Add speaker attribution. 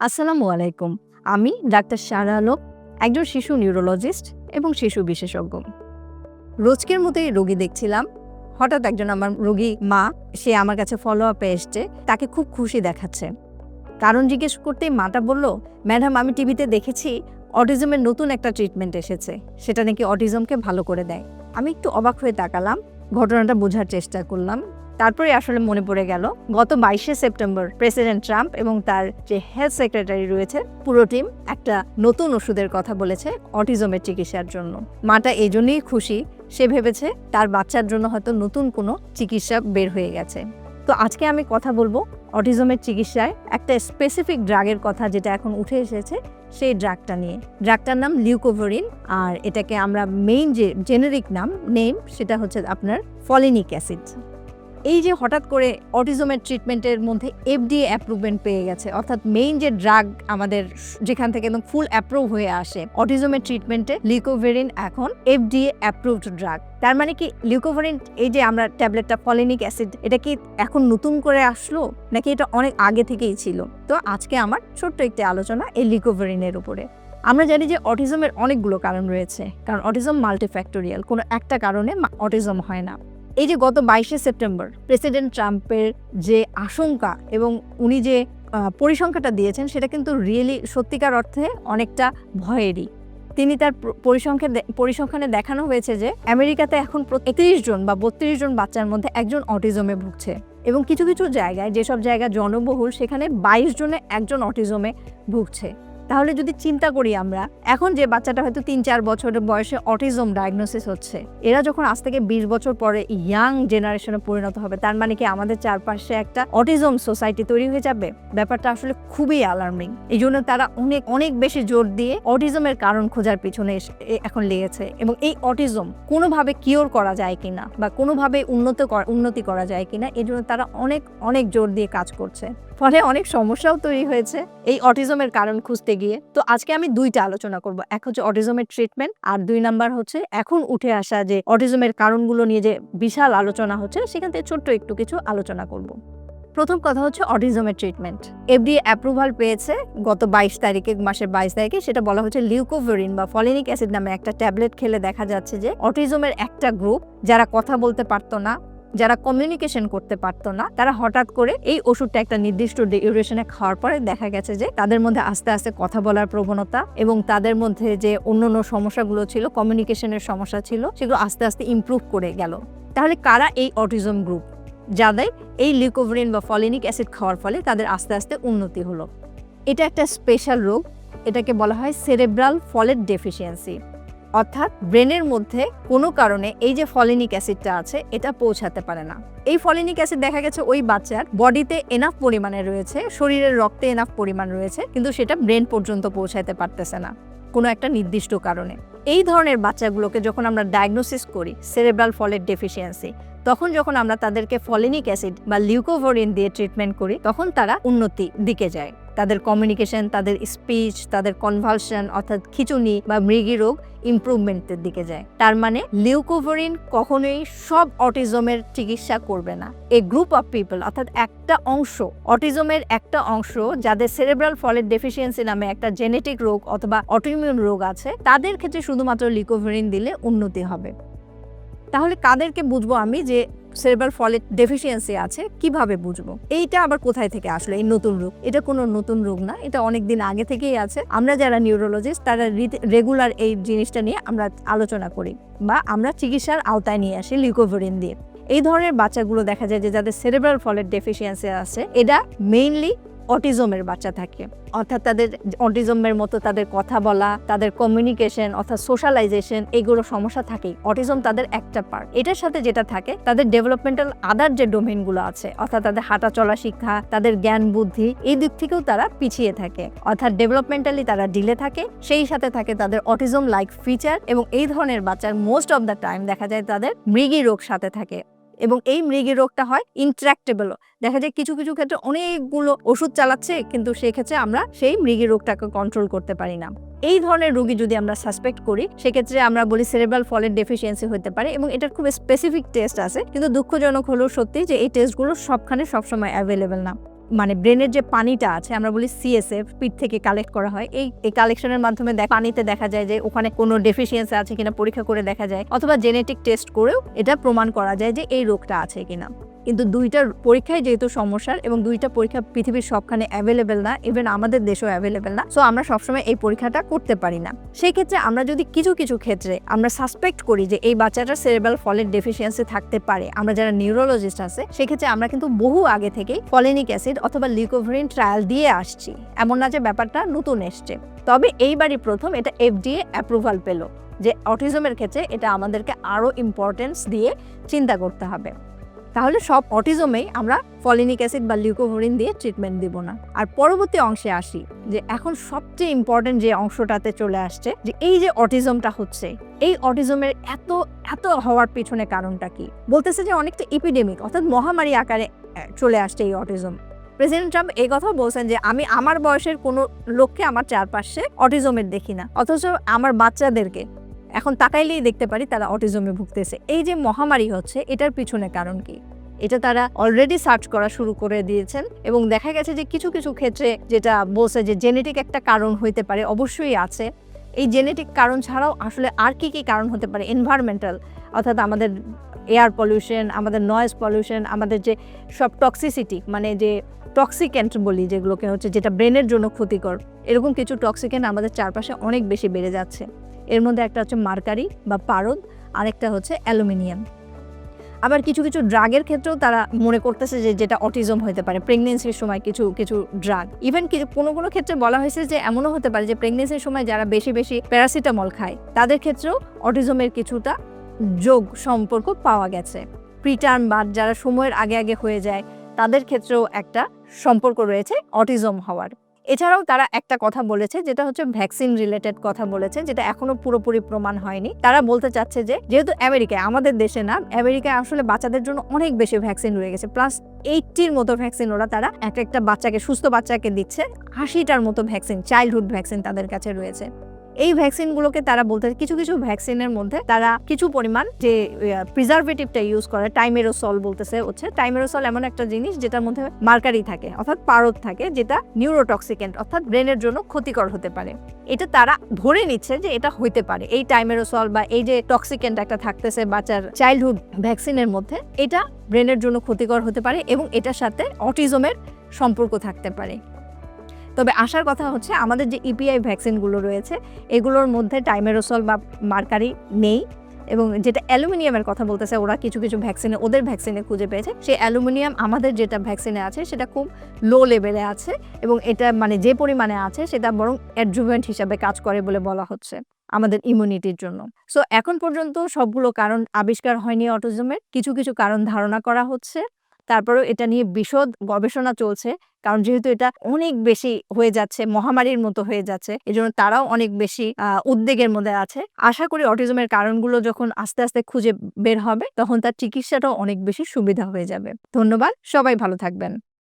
Speaker 1: আসসালামু আলাইকুম। আমি ডাক্তার সারা আলম, একজন শিশু নিউরোলজিস্ট এবং শিশু বিশেষজ্ঞ। রোজকের মতোই রোগী দেখছিলাম। হঠাৎ একজন আমার রোগী মা, সে আমার কাছে ফলো আপে এসছে, তাকে খুব খুশি দেখাচ্ছে। কারণ জিজ্ঞেস করতেই মাটা বলল, ম্যাডাম, আমি টিভিতে দেখেছি, অটিজমের নতুন একটা ট্রিটমেন্ট এসেছে। সেটা নাকি অটিজমকে ভালো করে দেয়। আমি একটু অবাক হয়ে তাকালাম, ঘটনাটা বোঝার চেষ্টা করলাম। তারপরে আসলে মনে পড়ে গেল, গত বাইশে সেপ্টেম্বর প্রেসিডেন্ট ট্রাম্প এবং তার যে হেলথ সেক্রেটারি রয়েছে, পুরো টিম একটা নতুন ওষুধের কথা বলেছে অটিজমের চিকিৎসার জন্য। মাটা এই জন্যই খুশি, সে ভেবেছে তার বাচ্চার জন্য হয়তো নতুন কোনো চিকিৎসা বের হয়ে গেছে। তো আজকে আমি কথা বলব অটিজমের চিকিৎসায় একটা স্পেসিফিক ড্রাগের কথা যেটা এখন উঠে এসেছে, সেই ড্রাগটা নিয়ে। ড্রাগটার নাম লিউকোভরিন আর এটাকে আমরা মেইন যে জেনেরিক নাম নেম সেটা হচ্ছে আপনার ফলিনিক অ্যাসিড এই যে হঠাৎ করে অটিজমের ট্রিটমেন্টের মধ্যে এফডিএ অ্যাপ্রুভমেন্ট পেয়ে গেছে, অর্থাৎ মেইন যে ড্রাগ আমাদের যেখান থেকে একদম ফুল অ্যাপ্রুভ হয়ে আসে, অটিজমের ট্রিটমেন্টে লিকোভেরিন এখন এফডিএ অ্যাপ্রুভড ড্রাগ তার মানে কি লিউকোভেরিন এই যে আমরা ট্যাবলেটটা ফলিনিক অ্যাসিড এটা কি এখন নতুন করে আসলো, নাকি এটা অনেক আগে থেকেই ছিল? তো আজকে আমার ছোট্ট একটি আলোচনা এই লিউকোভেরিনের উপরে। আমরা জানি যে অটিজমের অনেকগুলো কারণ রয়েছে, কারণ অটিজম মাল্টিফ্যাক্টোরিয়াল কোনো একটা কারণে অটিজম হয় না। এই যে গত বাইশে সেপ্টেম্বর প্রেসিডেন্ট ট্রাম্পের যে আশঙ্কা এবং উনি যে পরিসংখ্যাটা দিয়েছেন, সেটা কিন্তু রিয়েলি সত্যিকার অর্থে অনেকটা ভয়েরই। তিনি তার প্র- পরিসংখ্যান পরিসংখ্যানে দেখানো হয়েছে যে, আমেরিকাতে এখন একত্রিশ জন বা বত্রিশ জন বাচ্চার মধ্যে একজন অটিজমে ভুগছে এবং কিছু কিছু জায়গায়, যেসব জায়গা জনবহুল, সেখানে বাইশ জনে একজন অটিজমে ভুগছে। তাহলে যদি চিন্তা করি আমরা, এখন যে বাচ্চাটা হয়তো তিন চার বছরের বয়সে অটিজম ডায়াগনোসিস হচ্ছে, এরা যখন আজ থেকে বিশ বছর পরে ইয়াং জেনারেশনে পরিণত হবে, তার মানে কি আমাদের চারপাশে একটা অটিজম সোসাইটি তৈরি হয়ে যাবে? ব্যাপারটা আসলে খুবই অ্যালার্মিং এই জন্য তারা অনেক অনেক বেশি জোর দিয়ে অটিজমের কারণ খোঁজার পিছনে এখন লেগেছে। এবং এই অটিজম কোনোভাবে কিওর করা যায় কিনা বা কোনোভাবে উন্নত উন্নতি করা যায় কিনা এই জন্য তারা অনেক অনেক জোর দিয়ে কাজ করছে। ফলে অনেক সমস্যাও তৈরি হয়েছে। এই অটিজমের কারণ খুঁজতে গিয়ে। তো আজকে আমি দুইটা আলোচনা করব। এক হচ্ছে অটিজমের ট্রিটমেন্ট আর দুই নাম্বার হচ্ছে এখন উঠে আসা যে অটিজমের কারণগুলো নিয়ে যে বিশাল আলোচনা হচ্ছে, সেখান থেকে ছোট্ট একটু কিছু আলোচনা করব। প্রথম কথা হচ্ছে অটিজমের ট্রিটমেন্ট এফডিএ অ্যাপ্রুভাল পেয়েছে গত বাইশ তারিখে, মাসের বাইশ তারিখে, সেটা বলা হচ্ছে লিউকোভেরিন বা ফলিনিক অ্যাসিড নামে একটা ট্যাবলেট খেলে দেখা যাচ্ছে যে অটিজমের একটা গ্রুপ যারা কথা বলতে পারতো না যারা কমিউনিকেশন করতে পারতো না, তারা হঠাৎ করে এই ওষুধটা একটা নির্দিষ্ট ডিউরেশনে খাওয়ার পরে দেখা গেছে যে তাদের মধ্যে আস্তে আস্তে কথা বলার প্রবণতা এবং তাদের মধ্যে যে অন্যান্য সমস্যাগুলো ছিল কমিউনিকেশনের সমস্যা ছিল, সেগুলো আস্তে আস্তে ইমপ্রুভ করে গেল। তাহলে কারা এই অটিজম গ্রুপ যাদের এই লিউকোভরিন বা ফলিনিক অ্যাসিড খাওয়ার ফলে তাদের আস্তে আস্তে উন্নতি হলো। এটা একটা স্পেশাল রোগ, এটাকে বলা হয় সেরেব্রাল ফলেট ডেফিসিয়েন্সি অর্থাৎ ব্রেনের মধ্যে কোনো কারণে এই যে ফলিনিক অ্যাসিডটা আছে, এটা পৌঁছাতে পারে না। এই ফলিনিক অ্যাসিড দেখা গেছে ওই বাচ্চার বডিতে এনাফ পরিমাণে রয়েছে, শরীরের রক্তে এনাফ পরিমাণ রয়েছে, কিন্তু সেটা ব্রেন পর্যন্ত পৌঁছাতে পারতেছে না, কোনো একটা নির্দিষ্ট কারণে। এই ধরনের বাচ্চাগুলোকে যখন আমরা ডায়াগনোসিস করি সেরেব্রাল ফলের ডেফিসিয়েন্সি তখন যখন আমরা তাদেরকে ফলিনিক অ্যাসিড বা লিউকোভরিন দিয়ে ট্রিটমেন্ট করি, তখন তারা উন্নতি দিকে যায়। তাদের কমিউনিকেশন তাদের স্পিচ তাদের কনভালশন অর্থাৎ খিচুনি বা মৃগী রোগ ইমপ্রুভমেন্টের দিকে যায়। তার মানে লিউকোভরিন কখনোই সব অটিজমের চিকিৎসা করবে না। এ গ্রুপ অফ পিপল অর্থাৎ একটা অংশ অটিজমের একটা অংশ, যাদের সেরেব্রাল ফলের ডেফিসিয়েন্সি নামে একটা জেনেটিক রোগ অথবা অটোইমিউন রোগ আছে, তাদের ক্ষেত্রে শুধুমাত্র লিউকোভরিন দিলে উন্নতি হবে। তাহলে কাদেরকে বুঝব আমি যে সেরেব্রাল ফলেট ডেফিসিয়েন্সি আছে, কীভাবে বুঝব? এইটা আবার কোথায় থেকে আসলো, এই নতুন রোগ? এটা কোনো নতুন রোগ না, এটা অনেক দিন আগে থেকেই আছে। আমরা যারা নিউরোলজিস্ট তারা রেগুলার এই জিনিসটা নিয়ে আমরা আলোচনা করি বা আমরা চিকিৎসার আওতায় নিয়ে আসি লিকোভরিন দিয়ে। এই ধরনের বাচ্চাগুলো দেখা যায় যে যাদের সেরেব্রাল ফলের ডেফিসিয়েন্সি আছে, এটা মেইনলি অটিজমের বাচ্চা থাকে। অর্থাৎ তাদের অটিজমের মতো তাদের কথা বলা, তাদের কমিউনিকেশন অর্থাৎ সোশ্যালাইজেশন এগুলো সমস্যা থাকেই। অটিজম তাদের একটা পার্ট এটার সাথে যেটা থাকে, তাদের ডেভেলপমেন্টাল আদার যে ডোমেনগুলো আছে, অর্থাৎ তাদের হাঁটা চলা শিক্ষা, তাদের জ্ঞান বুদ্ধি, এই দিক থেকেও তারা পিছিয়ে থাকে। অর্থাৎ ডেভেলপমেন্টালি তারা ডিলে থাকে, সেই সাথে থাকে তাদের অটিজম লাইক ফিচার এবং এই ধরনের বাচ্চার মোস্ট অফ দ্য টাইম দেখা যায় তাদের মৃগী রোগ সাথে থাকে। এবং এই মৃগী রোগটা হয় ইন্ট্রাক্টেবল দেখা যায় কিছু কিছু ক্ষেত্রে অনেকগুলো ওষুধ চালাচ্ছে, কিন্তু সেক্ষেত্রে আমরা সেই মৃগী রোগটাকে কন্ট্রোল করতে পারি না। এই ধরনের রোগী যদি আমরা সাসপেক্ট করি, সেক্ষেত্রে আমরা বলি সেরেবাল ফলের ডেফিসিয়েন্সি হতে পারে এবং এটার খুব স্পেসিফিক টেস্ট আছে, কিন্তু দুঃখজনক হলো সত্যি যে এই টেস্টগুলো সবখানে সবসময় অ্যাভেলেবেল না। মানে ব্রেনের যে পানিটা আছে, আমরা বলি সিএসএফ পিঠ থেকে কালেক্ট করা হয়। এই এই কালেকশনের মাধ্যমে পানিতে দেখা যায় যে ওখানে কোনো ডেফিসিয়েন্সি আছে কিনা, পরীক্ষা করে দেখা যায়। অথবা জেনেটিক টেস্ট করেও এটা প্রমাণ করা যায় যে এই রোগটা আছে কিনা। কিন্তু দুইটার পরীক্ষায় যেহেতু সমস্যার এবং দুইটা পরীক্ষা পৃথিবীর সবখানে অ্যাভেলেবেল না ইভেন আমাদের দেশেও অ্যাভেলেবেল না সো আমরা সবসময় এই পরীক্ষাটা করতে পারি না। সেই ক্ষেত্রে আমরা যদি কিছু কিছু ক্ষেত্রে আমরা সাসপেক্ট করি যে এই বাচ্চাটার সেরেব্রাল ফলের ডেফিসিয়েন্সি থাকতে পারে, আমরা যারা নিউরোলজিস্ট আছে, সেক্ষেত্রে আমরা কিন্তু বহু আগে থেকেই ফলেনিক অ্যাসিড অথবা লিকোভরিন ট্রায়াল দিয়ে আসছি। এমন না যে ব্যাপারটা নতুন এসছে। তবে এইবারই প্রথম এটা এফডিএ অ্যাপ্রুভাল পেল যে অটিজমের ক্ষেত্রে এটা আমাদেরকে আরও ইম্পর্টেন্স দিয়ে চিন্তা করতে হবে। তাহলে সব অটিজমেই আমরা ফলিনিক অ্যাসিড বা লিউকোভরিন দিয়ে ট্রিটমেন্ট দিব না। আর পরবর্তী অংশে আসি, যে এখন সবচেয়ে ইম্পর্টেন্ট যে অংশটাতে চলে আসছে, যে এই যে অটিজমটা হচ্ছে, এই অটিজমের এত এত হওয়ার পিছনে কারণটা কি? বলতেছে যে অনেকটা এপিডেমিক অর্থাৎ মহামারী আকারে চলে আসছে এই অটিজম। প্রেসিডেন্ট ট্রাম্প এই কথাও বলছেন যে আমি আমার বয়সের কোনো লোককে আমার চারপাশে অটিজমের দেখি না, অথচ আমার বাচ্চাদেরকে এখন তাকাইলেই দেখতে পারি তারা অটিজমে ভুগতেছে। এই যে মহামারী হচ্ছে, এটার পিছনে কারণ কি? এটা তারা অলরেডি সার্চ করা শুরু করে দিয়েছেন এবং দেখা গেছে যে কিছু কিছু ক্ষেত্রে যেটা বলছে যে জেনেটিক একটা কারণ হইতে পারে, অবশ্যই আছে। এই জেনেটিক কারণ ছাড়াও আসলে আর কি কি কারণ হতে পারে? এনভায়রনমেন্টাল অর্থাৎ আমাদের এয়ার পলিউশন আমাদের নয়েজ পলিউশন আমাদের যে সব টক্সিসিটি মানে যে টক্সিক্যান্ট বলি যেগুলোকে হচ্ছে, যেটা ব্রেনের জন্য ক্ষতিকর, এরকম কিছু টক্সিক্যান্ট আমাদের চারপাশে অনেক বেশি বেড়ে যাচ্ছে। এর মধ্যে একটা হচ্ছে মার্কারি বা পারদ, আরেকটা হচ্ছে অ্যালুমিনিয়াম। আবার কিছু কিছু ড্রাগের ক্ষেত্রেও তারা মনে করতেছে যে যেটা অটিজম হতে পারে প্রেগনেন্সির সময় কিছু কিছু ড্রাগ। ইভেন কিছু কোনো কোনো ক্ষেত্রে বলা হয়েছে যে এমনও হতে পারে যে প্রেগনেন্সির সময় যারা বেশি বেশি প্যারাসিটামল খায়, তাদের ক্ষেত্রেও অটিজমের কিছুটা যোগ সম্পর্ক পাওয়া গেছে। প্রিটার্ম বা যারা সময়ের আগে আগে হয়ে যায়, তাদের ক্ষেত্রেও একটা সম্পর্ক রয়েছে অটিজম হওয়ার। এছাড়াও তারা একটা কথা বলেছে, যেটা হচ্ছে ভ্যাকসিন রিলেটেড কথা বলেছে, যেটা এখনও পুরোপুরি প্রমাণ হয়নি। তারা বলতে চাচ্ছে যে, যেহেতু আমেরিকায়, আমাদের দেশে না, আমেরিকায় আসলে বাচ্চাদের জন্য অনেক বেশি ভ্যাকসিন রয়ে গেছে। প্লাস এইটটির মতো ভ্যাকসিন ওরা তারা এক একটা বাচ্চাকে, সুস্থ বাচ্চাকে দিচ্ছে। আশিটার মতো ভ্যাকসিন চাইল্ডহুড ভ্যাকসিন তাদের কাছে রয়েছে। এই ভ্যাকসিনগুলোকে তারা বলতে কিছু কিছু ভ্যাকসিনের মধ্যে তারা কিছু পরিমাণ যে প্রিজারভেটিভটা ইউজ করে টাইমেরোসল বলতেছে হচ্ছে। টাইমেরোসল এমন একটা জিনিস যেটার মধ্যে মার্কারি থাকে, অর্থাৎ পারদ থাকে, যেটা নিউরোটক্সিকেন্ট অর্থাৎ ব্রেনের জন্য ক্ষতিকর হতে পারে। এটা তারা ধরে নিচ্ছে যে এটা হইতে পারে। এই টাইমেরোসল বা এই যে টক্সিকেন্ট একটা থাকতেছে বাচ্চার চাইল্ডহুড ভ্যাকসিনের মধ্যে, এটা ব্রেনের জন্য ক্ষতিকর হতে পারে এবং এটার সাথে অটিজমের সম্পর্ক থাকতে পারে। তবে আসার কথা হচ্ছে আমাদের যে ইপিআই ভ্যাকসিনগুলো রয়েছে, এগুলোর মধ্যে টাইমেরোসল বা মার্কারি নেই এবং যেটা অ্যালুমিনিয়ামের কথা বলতেছে, ওরা কিছু কিছু ভ্যাকসিনে, ওদের ভ্যাকসিনে খুঁজে পেয়েছে। সেই অ্যালুমিনিয়াম আমাদের যেটা ভ্যাকসিনে আছে, সেটা খুব লো লেভেলে আছে এবং এটা মানে যে পরিমাণে আছে, সেটা বরং অ্যাডজুভেন্ট হিসাবে কাজ করে বলে বলা হচ্ছে আমাদের ইমিউনিটির জন্য। সো এখন পর্যন্ত সবগুলো কারণ আবিষ্কার হয়নি অটোজমের কিছু কিছু কারণ ধারণা করা হচ্ছে। তারপরেও এটা নিয়ে বিশদ গবেষণা চলছে। কারণ যেহেতু এটা অনেক বেশি হয়ে যাচ্ছে, মহামারীর মতো হয়ে যাচ্ছে, এজন্য তারাও অনেক বেশি উদ্বেগের মধ্যে আছে। আশা করি অটিজমের কারণগুলো যখন আস্তে আস্তে খুঁজে বের হবে, তখন তার চিকিৎসাটাও অনেক বেশি সুবিধা হয়ে যাবে। ধন্যবাদ, সবাই ভালো থাকবেন।